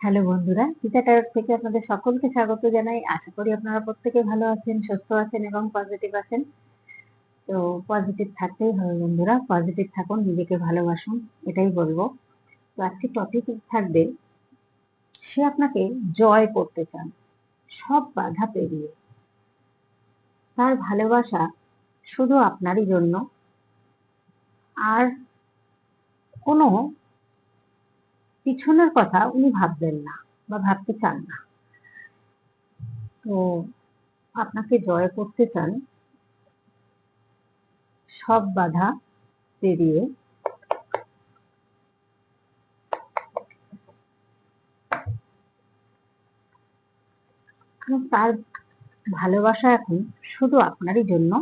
Hello বন্ধুরা Gita tyre থেকে আপনাদের সকলকে স্বাগত জানাই। আশা করি আপনারা প্রত্যেকে ভালো আছেন, সুস্থ আছেন এবং পজিটিভ আছেন। তো পজিটিভ থাকতেই হবে বন্ধুরা পজিটিভ থাকুন, নিজেকে ভালোবাসুন, এটাই বলব। তো আজকে টপিক থাকবে, সে আপনাকে জয় করতে চান, সব বাধা পেরিয়ে। তার ভালোবাসা শুধু আপনারই জন্য, আর কোনো পিছনের কথা উনি ভাববেন না বা ভাবতে চান না। তো আপনাকে জয় করতে চান, সব বাধা পেরিয়ে তার ভালোবাসা এখন শুধু আপনারই জন্য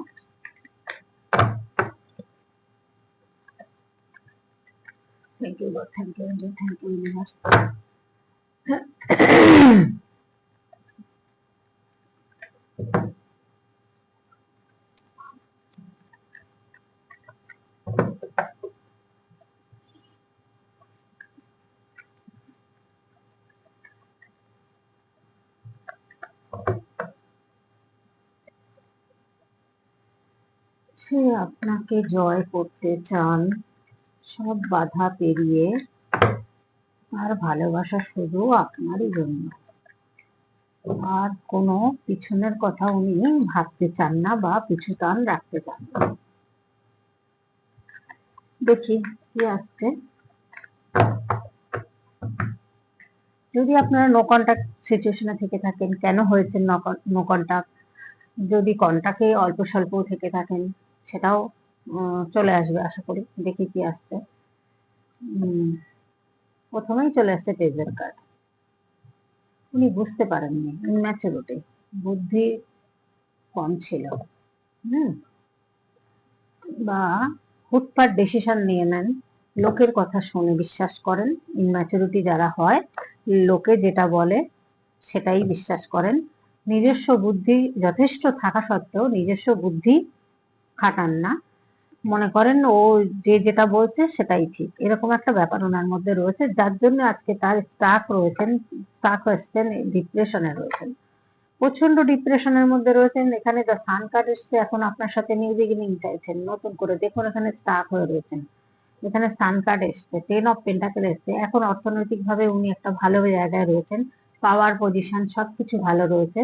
সে আপনাকে জয় করতে চান সব বাধা পেরিয়ে আর ভালোবাসা শুধু আপনারই জন্য। আর কোনো পিছনের কথা উনি ভাবতে চান না বা পিছু টান রাখতে চান না। দেখি কি আসছে। যদি আপনারা নো কন্ট্যাক্ট সিচুয়েশনে থেকে থাকেন, কেন হয়েছে নো কন্ট্যাক্ট যদি কন্ট্যাক্টে অল্প স্বল্প থেকে থাকেন, সেটাও চলে আসবে, আশা করি। দেখি কি আসছে। প্রথমেই চলে আসছে পেজের কার্ড। উনি বুঝতে পারেননি ইম্যাচুরিটি বুদ্ধি কম ছিল। হুম? বা হুটপাট ডিসিশন নিয়ে নেন, লোকের কথা শুনে বিশ্বাস করেন ইনম্যাচুরিটি যারা হয়, লোকে যেটা বলে সেটাই বিশ্বাস করেন। নিজস্ব বুদ্ধি যথেষ্ট থাকা সত্ত্বেও নিজস্ব বুদ্ধি খাটান না। মনে করেন ও যে যেটা বলছে সেটাই ঠিক। এরকম একটা ব্যাপার ওনার মধ্যে রয়েছে, যার জন্য আজকে তার স্টাক রয়েছেন স্টাক হয়েছেন ডিপ্রেশনে রয়েছেন। প্রচণ্ড ডিপ্রেশনের মধ্যে রয়েছেন। এখানে দ্য সান কার্ড এসছে, এখন আপনার সাথে নিউ বিগিনিং চাইছেন। নতুন করে দেখুন, এখানে স্টাক হয়ে রয়েছেন। এখানে সান কার্ড এসছে টেন অফ পেন্টাকেল এসছে। এখন অর্থনৈতিক ভাবে উনি একটা ভালো জায়গায় রয়েছেন। পাওয়ার পজিশন সবকিছু ভালো রয়েছে।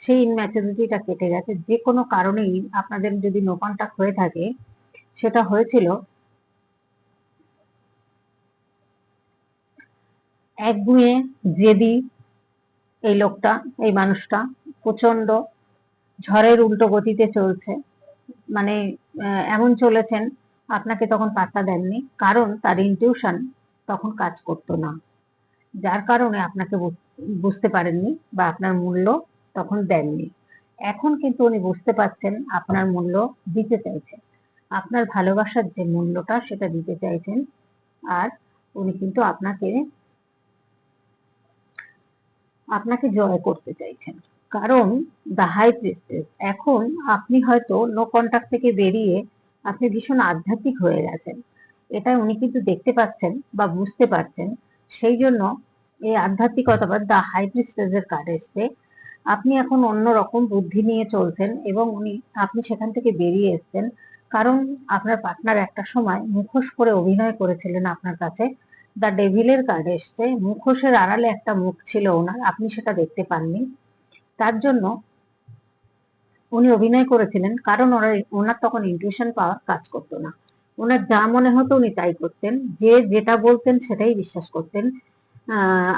সেই ইনম্যাচুরিটিটা কেটে গেছে। যে কোনো কারণেই আপনাদের যদি নো কন্ট্যাক্ট হয়ে থাকে সেটা হয়েছিল একগুঁয়ে জেদি এই লোকটা, এই মানুষটা প্রচণ্ড ঝড়ের উল্টো গতিতে চলছে। মানে এমন চলেছেন, আপনাকে তখন পাত্তা দেননি, কারণ তার ইনটিউশন তখন কাজ করতো না। যার কারণে আপনাকে বুঝতে পারেননি বা আপনার মূল্য তখন দেননি। এখন কিন্তু উনি বুঝতে পারছেন আপনার মূল্য দিতে চাইছেন। আপনার ভালোবাসার যে মূল্যটা সেটা দিতে চাইছেন, আর উনি কিন্তু আপনাকে আপনাকে জয় করতে চাইছেন। কারণ দ্য হাই প্রিস্টেস এখন আপনি হয়তো নো কন্ট্যাক্ট থেকে বেরিয়ে আপনি ভীষণ আধ্যাত্মিক হয়ে গেছেন। এটা উনি কিন্তু দেখতে পাচ্ছেন বা বুঝতে পারছেন। সেই জন্য এই আধ্যাত্মিকতা বা দ্য হাই প্রিস্টেসের কার্ড এসছে। আপনি এখন অন্য রকম বুদ্ধি নিয়ে চলছেন এবং উনি, আপনি সেখান থেকে বেরিয়ে এসছেন। কারণ আপনার পার্টনার একটা সময় মুখোশ করে অভিনয় করেছিলেন আপনার কাছে। দ্য ডেভিলের কার্ড এসছে। মুখোশের আড়ালে একটা মুখ ছিল ওনার, আপনি সেটা দেখতে পাননি। তার জন্য উনি অভিনয় করেছিলেন, কারণ ওনার ওনার তখন ইনটিউশন পাওয়ার কাজ করতো না। ওনার যা মনে হতো উনি তাই করতেন। যে যেটা বলতেন সেটাই বিশ্বাস করতেন।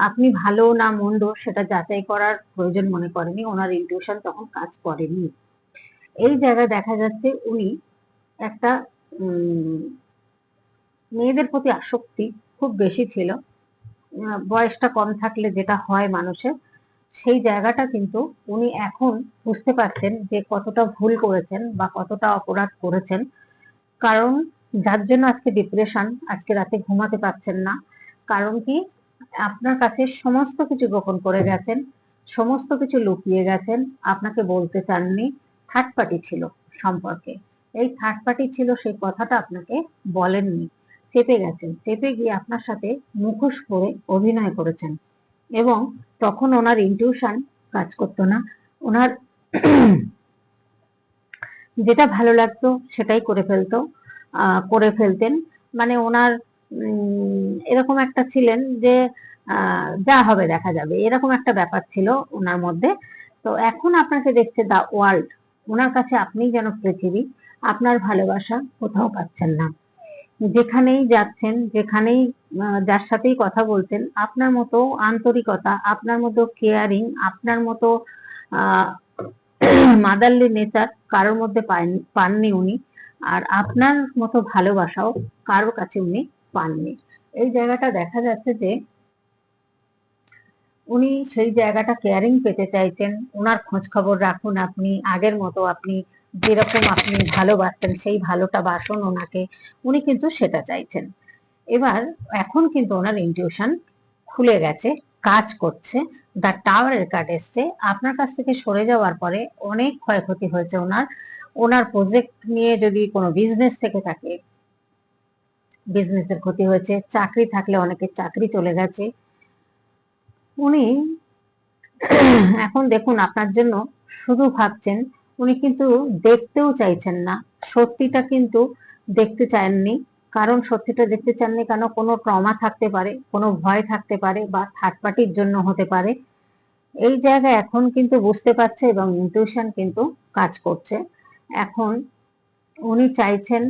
আপনি ভালো না মন্দ সেটা যাচাই করার প্রয়োজন মনে করেনি। ওনার ইনটিউশন তখন কাজ করেনি। এই জায়গায় দেখা যাচ্ছে উনি একটা মেয়েদের প্রতি আসক্তি খুব বেশি ছিল। বয়সটা কম থাকলে যেটা হয় মানুষের, সেই জায়গাটা কিন্তু উনি এখন বুঝতে পারছেন যে কতটা ভুল করেছেন বা কতটা অপরাধ করেছেন। কারণ যার জন্য আজকে ডিপ্রেশন আজকে রাতে ঘুমাতে পারছেন না। কারণ কি? আপনার কাছে সমস্ত কিছু গোপন করে গেছেন, সমস্ত কিছু লুকিয়ে গেছেন, আপনাকে বলতে চাননি থার্ড পার্টি ছিল সম্পর্কে। এই থার্ড পার্টি ছিল সেই কথাটা আপনাকে বলেননি। চেপে গেছেন, চেপে গিয়ে আপনার সাথে মুখোশ পরে অভিনয় করেছেন এবং তখন ওনার ইনটিউশন কাজ করতো না। ওনার যেটা ভালো লাগতো সেটাই করে ফেলতো করে ফেলতেন। মানে ওনার এরকম একটা ছিলেন যে যা হবে দেখা যাবে, এরকম একটা ব্যাপার ছিল ওনার মধ্যে। তো এখন আপনাকে দেখছে দা ওয়ার্ল্ড ওনার কাছে আপনি যেন পৃথিবী। আপনার ভালোবাসা কোথাও পাচ্ছেন না। যেখানেই যাচ্ছেন, যেখানেই যার সাথেই কথা বলছেন, আপনার মতো আন্তরিকতা, আপনার মতো কেয়ারিং আপনার মতো মাদারলি নেচার কারোর মধ্যে পাননি উনি। আর আপনার মতো ভালোবাসাও কারোর কাছে উনি পাননি। এই জায়গাটা দেখা যাচ্ছে যে, উনি সেই জায়গাটা কেয়ারিং পেতে চাইছেন। ওনার খোঁজ খবর রাখুন আপনি, আগের মতো আপনি যেরকম আপনি ভালোবাসতেন, সেই ভালোটা বাসন ওনাকে, উনি কিন্তু সেটা চাইছেন। এবার এখন কিন্তু ওনার ইনটিউশন খুলে গেছে, কাজ করছে দ্য টাওয়ারের কার্ড এসছে। আপনার কাছ থেকে সরে যাওয়ার পরে অনেক ক্ষয়ক্ষতি হয়েছে ওনার। ওনার প্রজেক্ট নিয়ে যদি কোনো বিজনেস থেকে থাকে বিজনেসের ক্ষতি হয়েছে, চাকরি থাকলে অনেকের চাকরি চলে গেছে। উনি এখন দেখুন, আপনার জন্য শুধু ভাবছেন উনি কিন্তু দেখতেও চাইছেন না। সত্যিটা কিন্তু দেখতে চাননি। কারণ সত্যিটা দেখতে চাননি কেন? কোনো ট্রমা থাকতে পারে, কোনো ভয় থাকতে পারে বা থার্ড পার্টির জন্য হতে পারে। এই জায়গায় এখন কিন্তু বুঝতে পারছে এবং ইনটিউশন কিন্তু কাজ করছে। এখন উনি চাইছেন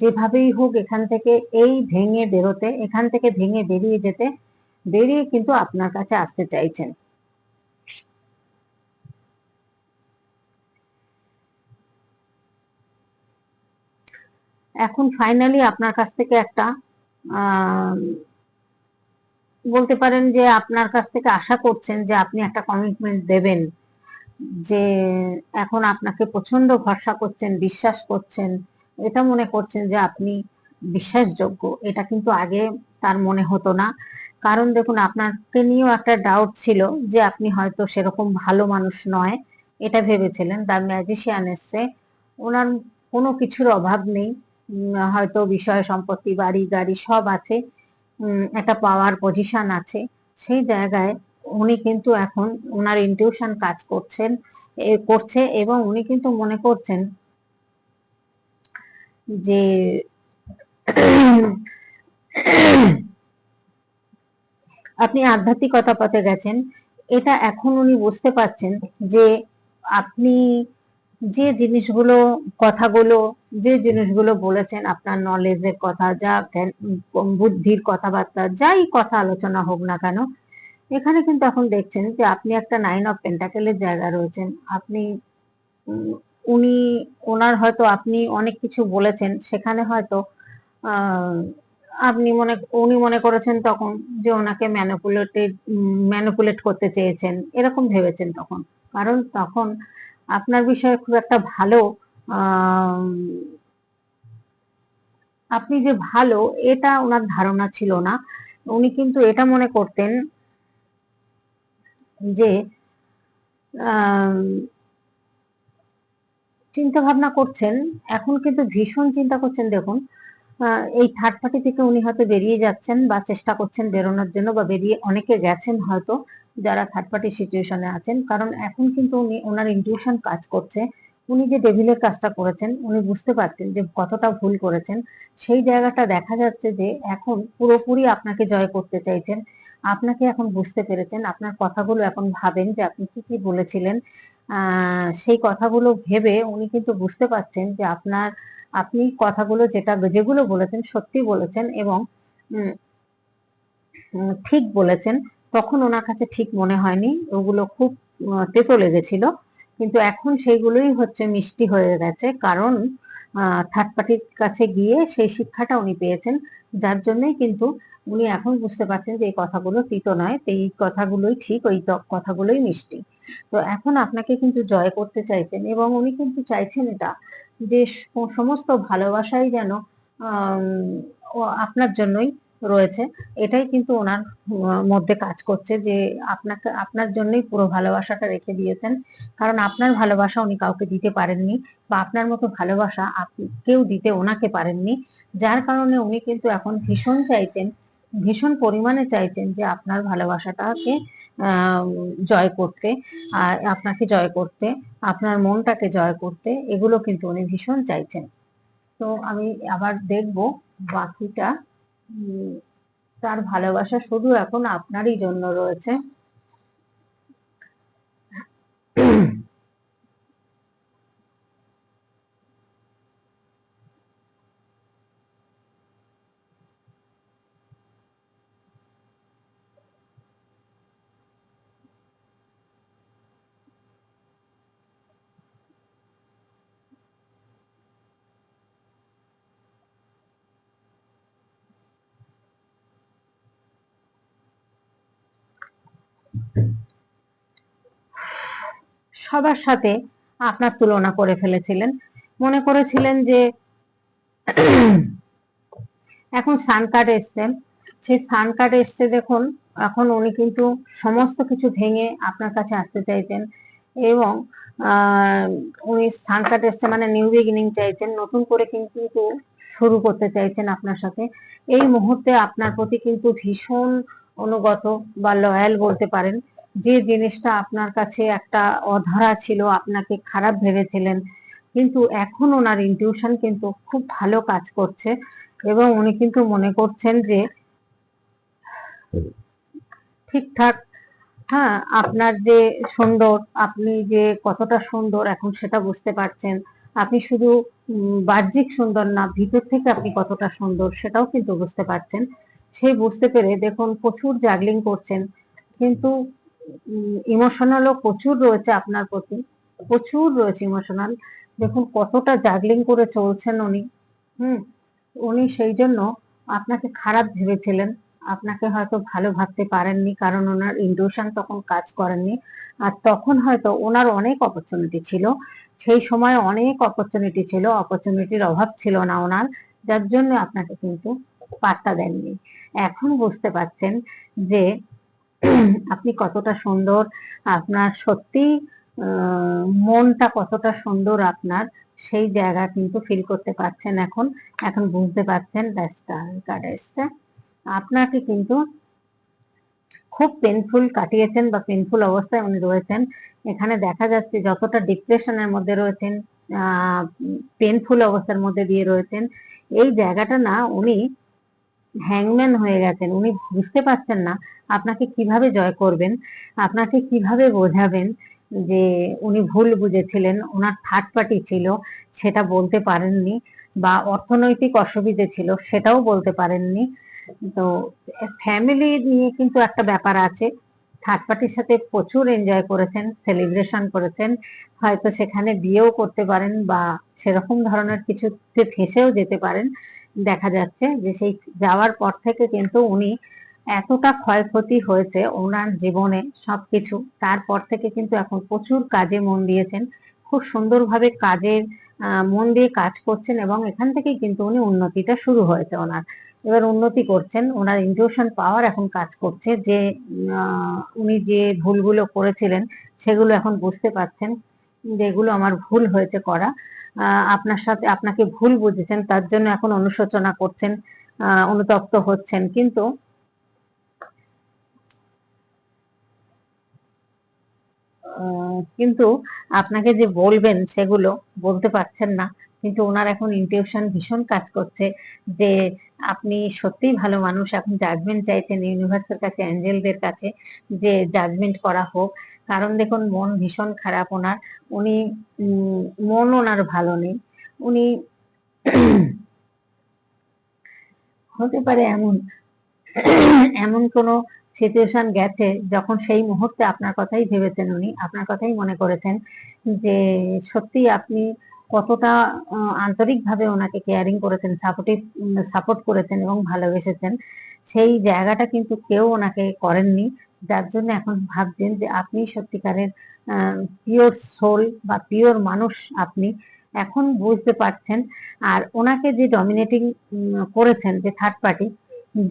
যেভাবেই হোক এখান থেকে এই ভেঙে বেরোতে, এখান থেকে ভেঙে বেরিয়ে যেতে, বেরিয়ে কিন্তু আপনার কাছে আসতে চাইছেন। এখন ফাইনালি আপনার কাছ থেকে একটা বলতে পারেন যে আপনার কাছ থেকে আশা করছেন যে আপনি একটা কমিটমেন্ট দেবেন, যে এখন আপনাকে প্রচণ্ড ভরসা করছেন, বিশ্বাস করছেন, এটা মনে করছেন যে আপনি বিশ্বাসযোগ্য, এটা কিন্তু আগে তার মনে হতো না। কারণ দেখুন, আপনাকে নিয়েও একটা ডাউট ছিল যে আপনি হয়তো সেরকম ভালো মানুষ নয়, এটা ভেবেছিলেন। দ্য ম্যাজিশিয়ান এসছে ওনার কোনো কিছুর অভাব নেই। হয়তো বিষয় সম্পত্তি, বাড়ি, গাড়ি সব আছে। একটা পাওয়ার পজিশন আছে। সেই জায়গায় উনি কিন্তু এখন ওনার ইনটিউশন কাজ করছেন করছে এবং উনি কিন্তু মনে করছেন যে আপনি আধ্যাত্মিকতা পথে গেছেন। এটা এখন উনি বুঝতে পারছেন যে আপনি যে জিনিসগুলো, কথাগুলো, যে জিনিসগুলো বলেছেন আপনার নলেজের কথা, যা বুদ্ধির কথাবার্তা, যাই কথা আলোচনা হোক না কেন, এখানে কিন্তু এখন দেখছেন যে আপনি একটা নাইন অফ পেন্টাকেলের জায়গা রয়েছেন। আপনি উনি, ওনার হয়তো আপনি অনেক কিছু বলেছেন, সেখানে হয়তো আপনি মনে, উনি মনে করেছেন তখন যে ওনাকে ম্যানিপুলেটেড ম্যানিপুলেট করতে চেয়েছেন, এরকম ভেবেছেন তখন। কারণ তখন আপনার বিষয়ে খুব একটা ভালো আপনি যে ভালো, এটা ওনার ধারণা ছিল না। উনি কিন্তু এটা মনে করতেন যে চিন্তা ভাবনা করছেন, এখন কিন্তু ভীষণ চিন্তা করছেন, দেখুন এই থার্ড পার্টি থেকে উনি হয়তো বেরিয়ে যাচ্ছেন বা চেষ্টা করছেন বেরোনোর জন্য বা বেরিয়ে অনেকে গেছেন হয়তো। যারা থার্ড পার্টি সিচুয়েশনে আছেন, কারণ এখন কিন্তু উনি, ওনার ইনটিউশন কাজ করছে। উনি যে ডেভিলের কাজটা করেছেন, উনি বুঝতে পারছেন যে কতটা ভুল করেছেন। সেই জায়গাটা দেখা যাচ্ছে যে এখন পুরোপুরি আপনাকে জয় করতে চাইছেন। আপনাকে এখন বুঝতে পেরেছেন, আপনার কথাগুলো এখন ভাবেন যে আপনি কি কি বলেছিলেন। সেই কথাগুলো ভেবে উনি কিন্তু বুঝতে পারছেন যে আপনার, আপনি কথাগুলো যেটা, যেগুলো বলেছেন সত্যি বলেছেন এবং ঠিক বলেছেন। তখন ওনার কাছে ঠিক মনে হয়নি। ওগুলো খুব তেতো লেগেছিল। কিন্তু এখন সেইগুলোই হচ্ছে মিষ্টি হয়ে গেছে। কারণ থার্ড পার্টির কাছে গিয়ে সেই শিক্ষাটা উনি পেয়েছেন। যার জন্যই কিন্তু উনি এখন বুঝতে পারছেন যে এই কথাগুলো তিতো নয়। এই কথাগুলোই ঠিক, ওই কথাগুলোই মিষ্টি। তো এখন আপনাকে কিন্তু জয় করতে চাইছেন এবং উনি কিন্তু চাইছেন এটা যে সমস্ত ভালোবাসাই যেন আপনার জন্যই রয়েছে। এটাই কিন্তু ওনার মধ্যে কাজ করছে যে আপনাকে, আপনার জন্যই পুরো ভালোবাসাটা রেখে দিয়েছেন। কারণ আপনার ভালোবাসা উনি কাউকে দিতে পারেননি বা আপনার মতো ভালোবাসা কেউ দিতে ওনাকে পারেননি। যার কারণে উনি কিন্তু এখন ভীষণ চাইছেন, ভীষণ পরিমাণে চাইছেন যে আপনার ভালোবাসাটাকে জয় করতে আপনাকে জয় করতে, আপনার মনটাকে জয় করতে, এগুলো কিন্তু উনি ভীষণ চাইছেন। তো আমি আবার দেখব বাকিটা তার ভালোবাসা শুধু এখন আপনারই জন্য রয়েছে। সবার সাথে আপনার তুলনা করে ফেলেছিলেন। মনে করেছিলেন যে এখন সান কার্ড এসছেন। সেই সান কার্ড এসছে দেখুন, এখন উনি কিন্তু সমস্ত কিছু ভেঙে আপনার কাছে আসতে চাইছেন এবং উনি সান কার্ড এসছে মানে নিউ বিগিনিং চাইছেন, নতুন করে কিন্তু শুরু করতে চাইছেন আপনার সাথে। এই মুহূর্তে আপনার প্রতি কিন্তু ভীষণ অনুগত বা লয়াল বলতে পারেন। যে জিনিসটা আপনার কাছে একটা অধরা ছিল, আপনাকে খারাপ ভেবেছিলেন, কিন্তু এখন ওনার ইনটিউশন কিন্তু খুব ভালো কাজ করছে এবং উনি কিন্তু মনে করছেন যে ঠিকঠাক হ্যাঁ আপনার যে সুন্দর, আপনি যে কতটা সুন্দর এখন সেটা বুঝতে পারছেন। আপনি শুধু বাহ্যিক সুন্দর না, ভিতর থেকে আপনি কতটা সুন্দর সেটাও কিন্তু বুঝতে পারছেন। সেই বুঝতে পেরে দেখুন প্রচুর জাগলিং করছেন, কিন্তু ইমোশনালও প্রচুর রয়েছে আপনার প্রতি। প্রচুর রয়েছে ইমোশনাল দেখুন, কতটা জাগলিং করে চলছেন উনি। হুম, উনি সেই জন্য আপনাকে খারাপ ভেবেছিলেন। আপনাকে হয়তো ভালো ভাবতে পারেননি, কারণ ওনার ইন্ডিউশন তখন কাজ করেননি। আর তখন হয়তো ওনার অনেক অপরচুনিটি ছিল। সেই সময় অনেক অপরচুনিটি ছিল অপরচুনিটির অভাব ছিল না ওনার। যার জন্য আপনাকে কিন্তু পাত্তা দেননি। এখন বুঝতে পারছেন যে আপনি কতটা সুন্দর, আপনার সত্যি মনটা কতটা সুন্দর আপনার, সেই জায়গা কিন্তু ফিল করতে পারছেন এখন। এখন বুঝতে পারছেন এসছে। আপনাকে কিন্তু খুব পেনফুল কাটিয়েছেন বা পেনফুল অবস্থায় উনি রয়েছেন। এখানে দেখা যাচ্ছে যতটা ডিপ্রেশনের মধ্যে রয়েছেন পেনফুল অবস্থার মধ্যে দিয়ে রয়েছেন, এই জায়গাটা না উনি হ্যাংম্যান হয়ে গেছেন, উনি বুঝতে পারছেন না আপনাকে কীভাবে জয় করবেন, আপনাকে কীভাবে বোঝাবেন যে উনি ভুল বুঝেছিলেন, ওনার থার্ড পার্টি ছিল, সেটা বলতে পারেননি বা অর্থনৈতিক অসুবিধে ছিল, সেটাও বলতে পারেননি। তো ফ্যামিলি নিয়ে কিন্তু একটা ব্যাপার আছে। থার্ড পার্টির সাথে প্রচুর এনজয় করেছেন সেলিব্রেশন করেছেন। হয়তো সেখানে বিয়েও করতে পারেন বা সেরকম ধরনের কিছুতে ফেসেও যেতে পারেন। দেখা যাচ্ছে যে সেই যাওয়ার পর থেকে কিন্তু উনি এতটা ক্ষয়ক্ষতি হয়েছে ওনার জীবনে সবকিছু। তারপর থেকে কিন্তু এখন প্রচুর কাজে মন দিয়েছেন। খুব সুন্দরভাবে কাজের মন দিয়ে কাজ করছেন এবং এখান থেকেই কিন্তু উনি উন্নতিটা শুরু হয়েছে ওনার। এবার উন্নতি করছেন, ওনার ইনটিউশন পাওয়ার এখন কাজ করছে যে উনি যে ভুলগুলো করেছিলেন, সেগুলো এখন বুঝতে পারছেন যে এগুলো আমার ভুল হয়েছে করা। আপনার সাথে, আপনাকে ভুল বুঝেছেন, তার জন্য এখন অনুশোচনা করছেন অনুতপ্ত হচ্ছেন। কিন্তু কিন্তু আপনাকে যে বলবেন সেগুলো বলতে পারছেন না, কিন্তু ওনার এখন ইনটিউশন ভীষণ কাজ করছে যে আপনি সত্যিই ভালো মানুষ। এখন জাজমেন্ট চাইছেন ইউনিভার্সের কাছে অ্যাঞ্জেলদের কাছে যে জাজমেন্ট করা হোক। কারণ দেখুন, মন ভীষণ খারাপ ওনার। উনি মন ওনার ভালো নেই। উনি হতে পারে এমন এমন কোনো সিচুয়েশন গেছে যখন সেই মুহূর্তে আপনার কথাই ভেবেছেন উনি, আপনার কথাই মনে করেছেন যে সত্যি আপনি কতটা আন্তরিকভাবে ওনাকে কেয়ারিং করেছেন সাপোর্টিভ সাপোর্ট করেছেন এবং ভালোবেসেছেন, সেই জায়গাটা কিন্তু কেউ ওনাকে করেননি। যার জন্য এখন ভাবছেন যে আপনি সত্যিকারের পিওর সোল বা পিওর মানুষ আপনি, এখন বুঝতে পারছেন। আর ওনাকে যে ডমিনেটিং করেছেন যে থার্ড পার্টি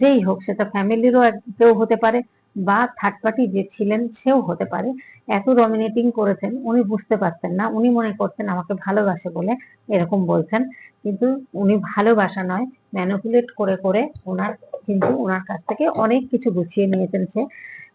যেই হোক, সেটা ফ্যামিলিরও কেউ হতে পারে বা থার্ড পার্টি যে ছিলেন সেও হতে পারে। এত ডমিনেটিং করেছেন, উনি বুঝতে পারতেন না। উনি মনে করতেন আমাকে ভালোবাসে বলে এরকম বলছেন। কিন্তু উনি ভালোবাসা নয় ম্যানিপুলেট করে করে ওনার কিন্তু ওনার কাছ থেকে অনেক কিছু গুছিয়ে নিয়েছেন সে।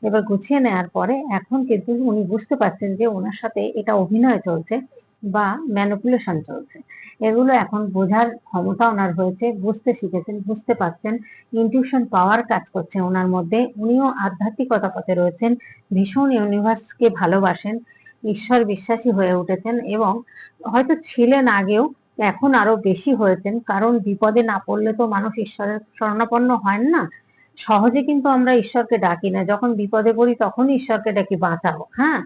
এবার গুছিয়ে নেওয়ার পরে এখন কিন্তু উনি বুঝতে পারছেন যে ওনার সাথে এটা অভিনয় চলছে। বা ম্যানিপুলেশন চলছে। এগুলো এখন বোঝার ক্ষমতা ওনার হয়েছে, বুঝতে শিখেছেন, বুঝতে পারছেন ইনটিউশন পাওয়ার কাজ করছে ওনার মধ্যে। উনিও আধ্যাত্মিকতা পথে রয়েছেন, ভীষণ ইউনিভার্সকে ভালোবাসেন, ঈশ্বর বিশ্বাসী হয়ে উঠেছেন এবং হয়তো ছিলেন আগেও, এখন আরও বেশি হয়েছেন। কারণ বিপদে না পড়লে তো মানুষ ঈশ্বরের শরণাপন্ন হয় না। সহজে কিন্তু আমরা ঈশ্বরকে ডাকি না। যখন বিপদে পড়ি তখনই ঈশ্বরকে ডাকি বাঁচাও হ্যাঁ?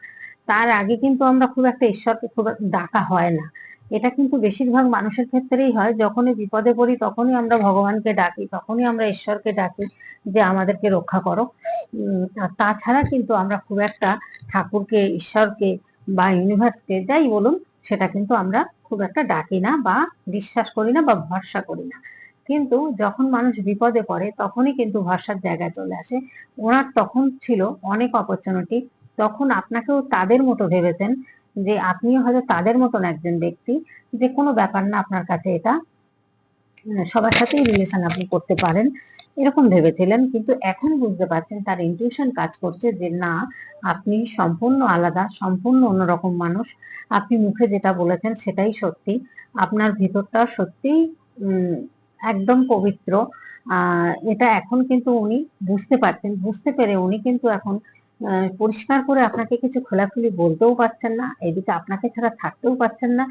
তার আগে কিন্তু আমরা খুব একটা ঈশ্বরকে খুব ডাকা হয় না। এটা কিন্তু বেশিরভাগ মানুষের ক্ষেত্রেই হয়। যখনই বিপদে পড়ি তখনই আমরা ভগবানকে ডাকি, তখনই আমরা ঈশ্বরকে ডাকি যে আমাদেরকে রক্ষা করো। তাছাড়া কিন্তু আমরা খুব একটা ঠাকুরকে, ঈশ্বরকে বা ইউনিভার্সকে যাই বলুন, সেটা কিন্তু আমরা খুব একটা ডাকি না বা বিশ্বাস করি না বা ভরসা করি না। কিন্তু যখন মানুষ বিপদে পড়ে তখনই কিন্তু ভরসার জায়গায় চলে আসে। ওনার তখন ছিল অনেক অপরচুনিটি তখন আপনাকেও তাদের মতো ভেবেছেন যে আপনিও হয়তো তাদের মতন একজন ব্যক্তি যে কোনো ব্যাপার না আপনার কাছে এটা সবার সাথেই রিলেশন আপনি করতে পারেন এরকম ভেবেছিলেন। কিন্তু এখন বুঝতে পারছেন তার ইনটিউশন কাজ করছে যে না আপনি সম্পূর্ণ আলাদা সম্পূর্ণ অন্যরকম মানুষ। আপনি মুখে যেটা বলেছেন সেটাই সত্যি। আপনার ভিতরটা সত্যিই উম, একদম পবিত্র। এটা এখন কিন্তু উনি বুঝতে পারছেন বুঝতে পেরে উনি কিন্তু এখন পরিষ্কার করে আপনাকে কিছু খোলাখুলি বলতেও পারছেন না, এদিকে আপনাকে ছাড়া থাকতেও পারছেন না।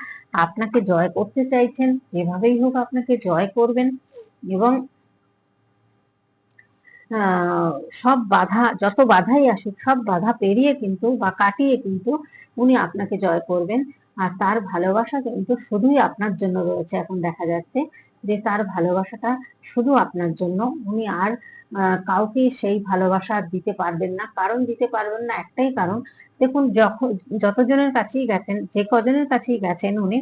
আপনাকে জয় করতে চাইছেন, যেভাবেই হোক আপনাকে জয় করবেন এবং সব বাধা, যত বাধাই আসুক, সব বাধা পেরিয়ে কিন্তু বা কাটিয়ে কিন্তু উনি আপনাকে জয় করবেন। আর তার ভালোবাসা কিন্তু শুধুই আপনার জন্য রয়েছে। এখন দেখা যাচ্ছে যে তার ভালোবাসাটা শুধু আপনার জন্য। উনি আর কাউকে সেই ভালোবাসা দিতে পারবেন না। কারণ দিতে পারবেন না একটাই কারণ, দেখুন যখন যতজনের কাছেই গেছেন, যে কজনের কাছেই গেছেন উনি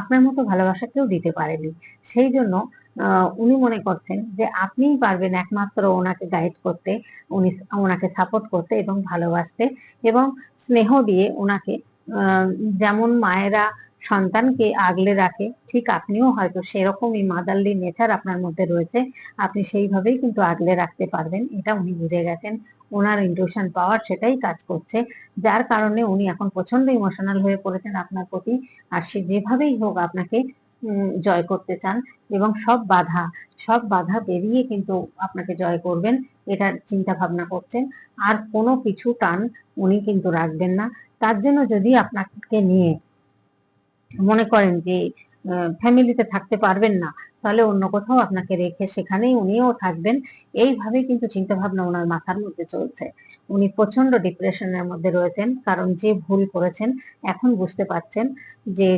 আপনার মতো ভালোবাসা কেউ দিতে পারেনি। সেই জন্য উনি মনে করছেন যে আপনিই পারবেন একমাত্র ওনাকে গাইড করতে, উনি, ওনাকে সাপোর্ট করতে এবং ভালোবাসতে এবং স্নেহ দিয়ে ওনাকে যেমন মায়েরা সন্তানকে আগলে রাখে, ঠিক আপনিও হয়তো সেরকমই মাদারলি নেচার আপনার মধ্যে রয়েছে। আপনি সেইভাবেই কিন্তু আগলে রাখতে পারবেন, এটা উনি বুঝে গেছেন। ওনার ইনটিউশন পাওয়ার সেটাই কাজ করছে, যার কারণে উনি এখন প্রচণ্ড ইমোশনাল হয়ে পড়েছেন আপনার প্রতি। আর সে যেভাবেই হোক আপনাকে জয় করতে চান এবং সব বাধা সব বাধা পেরিয়ে কিন্তু আপনাকে জয় করবেন, এটার চিন্তা ভাবনা করছেন। আর কোনো কিছু টান উনি কিন্তু রাখবেন না। তার জন্য যদি আপনাকে নিয়ে মনে করেন যে ফ্যামিলিতে থাকতে পারবেন না, তাহলে অন্য কোথাও আপনাকে রেখে সেখানেই উনিও থাকবেন। এইভাবে কিন্তু চিন্তা ভাবনা ওনার মাথার মধ্যে চলছে। উনি প্রচণ্ড ডিপ্রেশনের মধ্যে রয়েছেন, কারণ যে ভুল করেছেন, এখন বুঝতে পারছেন যে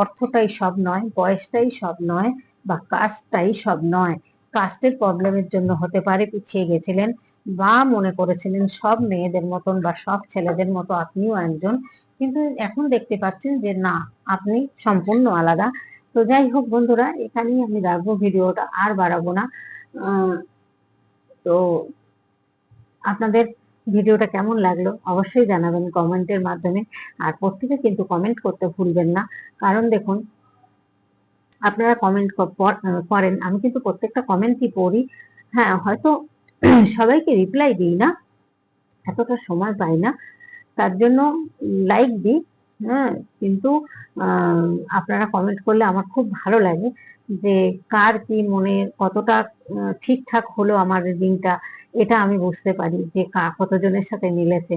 অর্থটাই সব নয়, বয়সটাই সব নয় বা কাজটাই সব নয়। কাস্টের প্রবলেমের জন্য হতে পারে পিছিয়ে গেছিলেন বা মনে করেছিলেন সব মেয়েদের মতন বা সব ছেলেদের মতো আপনিও একজন। কিন্তু এখন দেখতে পাচ্ছেন যে না, আপনি সম্পূর্ণ আলাদা। তো যাই হোক বন্ধুরা, এখানেই আমি রাখব, ভিডিওটা আর বাড়াবো না। তো আপনাদের ভিডিওটা কেমন লাগল অবশ্যই জানাবেন কমেন্টের মাধ্যমে। আর প্রত্যেকে কিন্তু কমেন্ট করতে ভুলবেন না। কারণ দেখুন আপনারা কমেন্ট করেন। আমি কিন্তু প্রত্যেকটা কমেন্টই পড়ি। হ্যাঁ হয়তো সবাইকে রিপ্লাই দিই না। এতটা সময় পাই না। তার জন্য লাইক দিই। হ্যাঁ কিন্তু আপনারা কমেন্ট করলে আমার খুব ভালো লাগে যে কার কি মনে কতটা ঠিকঠাক হলো আমার রিডিংটা এটা আমি বুঝতে পারি যে কা- কতজনের সাথে মিলেছে।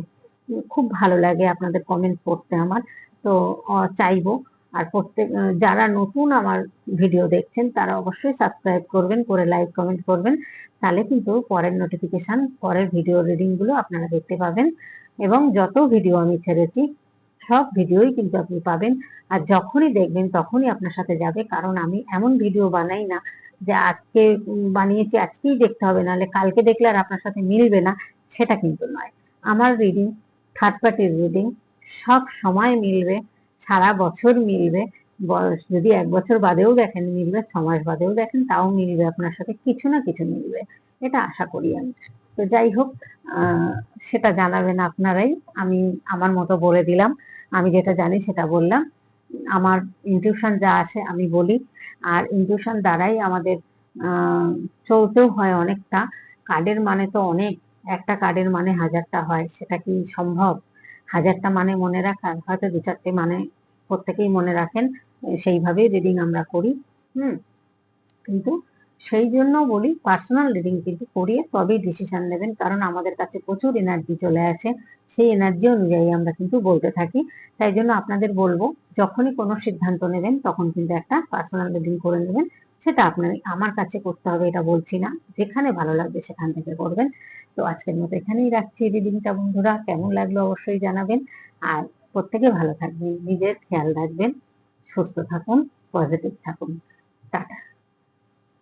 খুব ভালো লাগে আপনাদের কমেন্ট পড়তে আমার। তো চাইব আর প্রত্যেক যারা নতুন আমার ভিডিও দেখছেন, তারা অবশ্যই সাবস্ক্রাইব করবেন, করে লাইক কমেন্ট করবেন। তাহলে কিন্তু পরের নোটিফিকেশন পরের ভিডিও রিডিংগুলো আপনারা দেখতে পাবেন। এবং যত ভিডিও আমি ছেড়েছি, সব ভিডিওই কিন্তু আপনি পাবেন। আর যখনই দেখবেন, তখনই আপনার সাথে যাবে। কারণ আমি এমন ভিডিও বানাই না যে আজকে বানিয়েছি, আজকেই দেখতে হবে। নাহলে কালকে দেখলে আর আপনার সাথে মিলবে না, সেটা কিন্তু নয়। আমার রিডিং থার্ড পার্টির রিডিং সব সময় মিলবে। সারা বছর মিলবে। বয়স যদি এক বছর বাদেও দেখেন, মিলবে, ছ মাস বাদেও দেখেন, তাও মিলবে, আপনার সাথে কিছু না কিছু মিলবে। এটা আশা করি আমি। তো যাই হোক সেটা জানাবেন আপনারাই। আমি আমার মতো বলে দিলাম। আমি যেটা জানি সেটা বললাম। আমার ইনটিউশন যা আসে আমি বলি। আর ইনটিউশন দ্বারাই আমাদের চলতেও হয় অনেকটা। কার্ডের মানে তো অনেক। একটা কার্ডের মানে হাজারটা হয়। সেটা কি সম্ভব? হাজারটা মানে মনে রাখার, হয়তো দু চারটে মানে প্রত্যেকেই মনে রাখেন, সেইভাবেই রিডিং আমরা করি, হুম? কিন্তু সেই জন্য বলি পার্সোনাল রিডিং কিন্তু করিয়ে তবেই ডিসিশন নেবেন, কারণ আমাদের কাছে প্রচুর এনার্জি চলে আসে, সেই এনার্জি অনুযায়ী আমরা কিন্তু বলতে থাকি। তাই জন্য আপনাদের বলব, যখনই কোনো সিদ্ধান্ত নেবেন, তখন কিন্তু একটা পার্সোনাল রিডিং করে নেবেন, সেটা আপনার, আমার কাছে করতে হবে, এটা বলছি না, যেখানে ভালো লাগবে সেখান থেকে করবেন। তো আজকের মতো এখানেই রাখছি। রিডিংটা বন্ধুরা, কেমন লাগল অবশ্যই জানাবেন। আর প্রত্যেকে ভালো থাকবেন, নিজের খেয়াল রাখবেন, সুস্থ থাকুন পজিটিভ থাকুন। টাটা।